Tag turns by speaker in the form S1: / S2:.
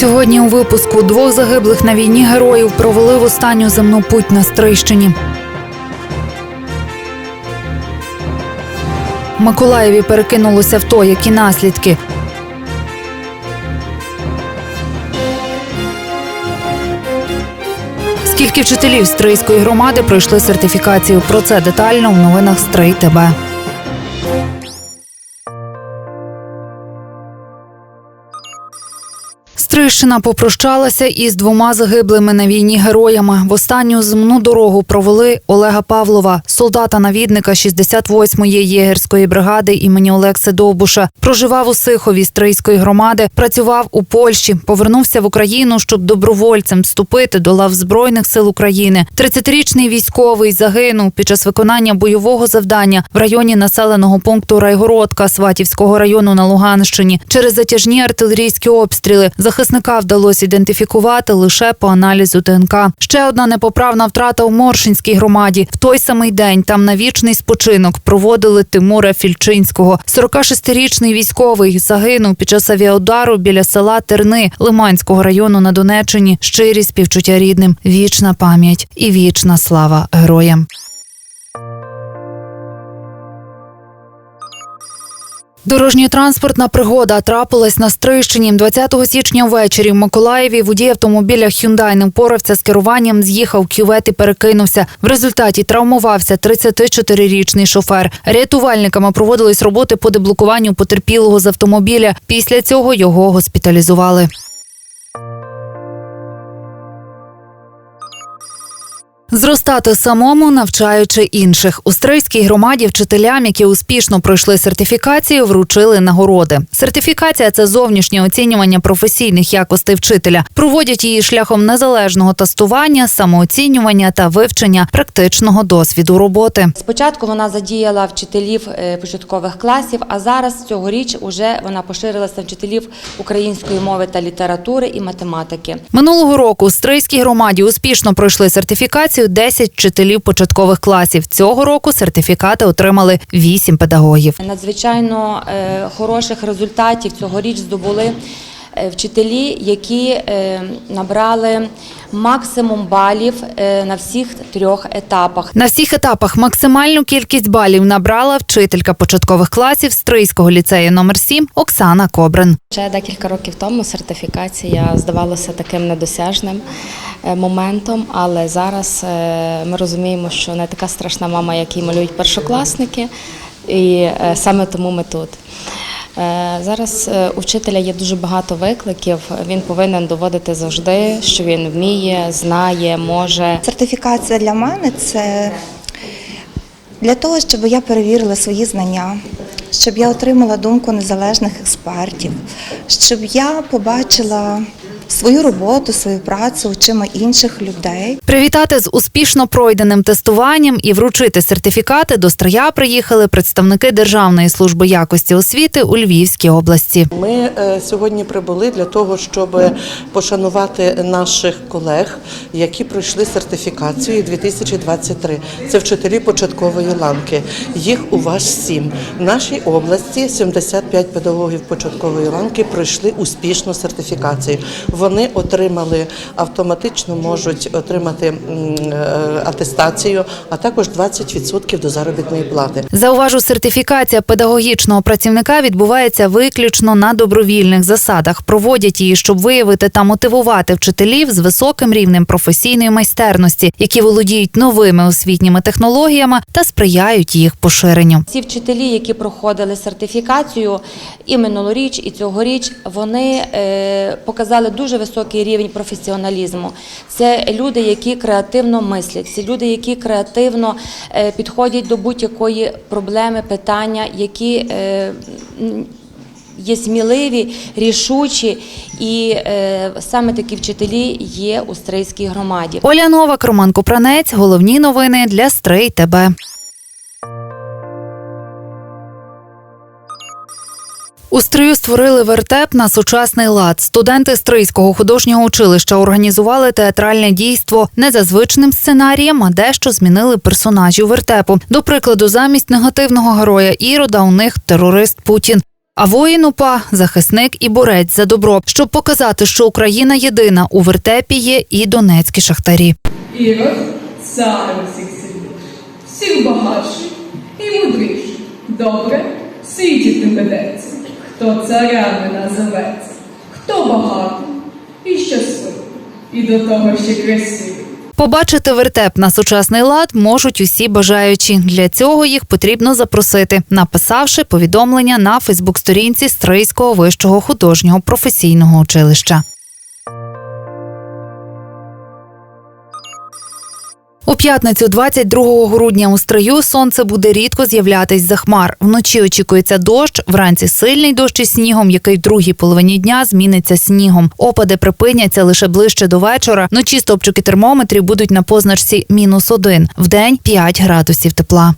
S1: Сьогодні у випуску двох загиблих на війні героїв провели в останню земну путь на Стрийщині. Миколаєві перекинулося авто, які наслідки. Скільки вчителів Стрийської громади пройшли сертифікацію? Про це детально в новинах Стрий ТБ. Стрийщина попрощалася із двома загиблими на війні героями. В останню земну дорогу провели Олега Павлова, солдата-навідника 68-ї єгерської бригади імені Олекси Довбуша. Проживав у Сихові Стрийської громади, працював у Польщі, повернувся в Україну, щоб добровольцем вступити до лав Збройних сил України. 30-річний військовий загинув під час виконання бойового завдання в районі населеного пункту Райгородка Сватівського району на Луганщині. Через затяжні артилерійські обстріли захисника вдалося ідентифікувати лише по аналізу ДНК. Ще одна непоправна втрата у Моршинській громаді. В той самий день там на вічний спочинок проводили Тимура Фільчинського. 46-річний військовий загинув під час авіаудару біля села Терни Лиманського району на Донеччині. Щирі співчуття рідним, вічна пам'ять і вічна слава героям. Дорожньо-транспортна пригода трапилась на Стрийщині 20 січня ввечері в Миколаєві. Водій автомобіля Hyundai не впорався з керуванням, з'їхав кювет і перекинувся. В результаті травмувався 34-річний шофер. Рятувальниками проводились роботи по деблокуванню потерпілого з автомобіля. Після цього його госпіталізували. Зростати самому, навчаючи інших. У Стрийській громаді вчителям, які успішно пройшли сертифікацію, вручили нагороди. Сертифікація це зовнішнє оцінювання професійних якостей вчителя. Проводять її шляхом незалежного тестування, самооцінювання та вивчення практичного досвіду роботи.
S2: Спочатку вона задіяла вчителів е, початкових класів, а зараз цьогоріч уже вона поширилася на вчителів української мови та літератури і математики.
S1: Минулого року у Стрийській громаді успішно пройшли сертифікацію 10 вчителів початкових класів. Цього року сертифікати отримали 8 педагогів.
S2: Надзвичайно е, хороших результатів цьогоріч здобули вчителі, які е, набрали максимум балів е, на всіх трьох етапах.
S1: На всіх етапах максимальну кількість балів набрала вчителька початкових класів Стрийського ліцею номер 7 Оксана Кобрин.
S3: Ще декілька років тому сертифікація здавалася таким недосяжним е, моментом, але зараз е, ми розуміємо, що не така страшна мама, як її малюють першокласники, і е, саме тому ми тут. Е, Зараз е, у вчителя є дуже багато викликів. Він повинен доводити завжди, що він вміє, знає, може.
S4: Сертифікація для мене це для того, щоб я перевірила свої знання, щоб я отримала думку незалежних експертів, щоб я побачила свою роботу, свою працю очима інших людей.
S1: Привітати з успішно пройденим тестуванням і вручити сертифікати до Стрия приїхали представники Державної служби якості освіти у Львівській області.
S5: Ми е, сьогодні прибули для того, щоб пошанувати наших колег, які пройшли сертифікацію 2023. Це вчителі початкової ланки. Їх у вас сім. В нашій області 75 педагогів початкової ланки пройшли успішну сертифікацію. Вони отримали автоматично можуть отримати е, атестацію, а також 20% до заробітної плати.
S1: Зауважу, сертифікація педагогічного працівника відбувається виключно на добровільних засадах. Проводять її, щоб виявити та мотивувати вчителів з високим рівнем професійної майстерності, які володіють новими освітніми технологіями та сприяють їх поширенню.
S2: Ці вчителі, які проходили сертифікацію і минулоріч, і цьогоріч, вони е, показали дуже високий рівень професіоналізму. Це люди, які креативно мислять, це люди, які креативно е, підходять до будь-якої проблеми, питання, які е, є сміливі, рішучі, і е, саме такі вчителі є у Стрийській громаді.
S1: Оля Новак, Роман Купранець. Головні новини для Стрий ТБ. У Стрию створили вертеп на сучасний лад. Студенти Стрийського художнього училища організували театральне дійство не за звичним сценарієм, а дещо змінили персонажів вертепу. До прикладу, замість негативного героя Ірода у них терорист Путін. А воїн УПА – захисник і борець за добро. Щоб показати, що Україна єдина, у вертепі є і донецькі шахтарі.
S6: Ірод цар усіх світів, всіх багатший і мудріший. Добре, світі тим ведеться, хто царями називеться, хто багатий і щасливий, і до того ще красивий.
S1: Побачити вертеп на сучасний лад можуть усі бажаючі. Для цього їх потрібно запросити, написавши повідомлення на Фейсбук-сторінці Стрийського вищого художнього професійного училища. У п'ятницю, 22 грудня, у стрию сонце буде рідко з'являтись за хмар. Вночі очікується дощ, вранці сильний дощ із снігом, який в другій половині дня зміниться снігом. Опади припиняться лише ближче до вечора. Ночі стопчики термометрів будуть на позначці мінус один, в день 5 градусів тепла.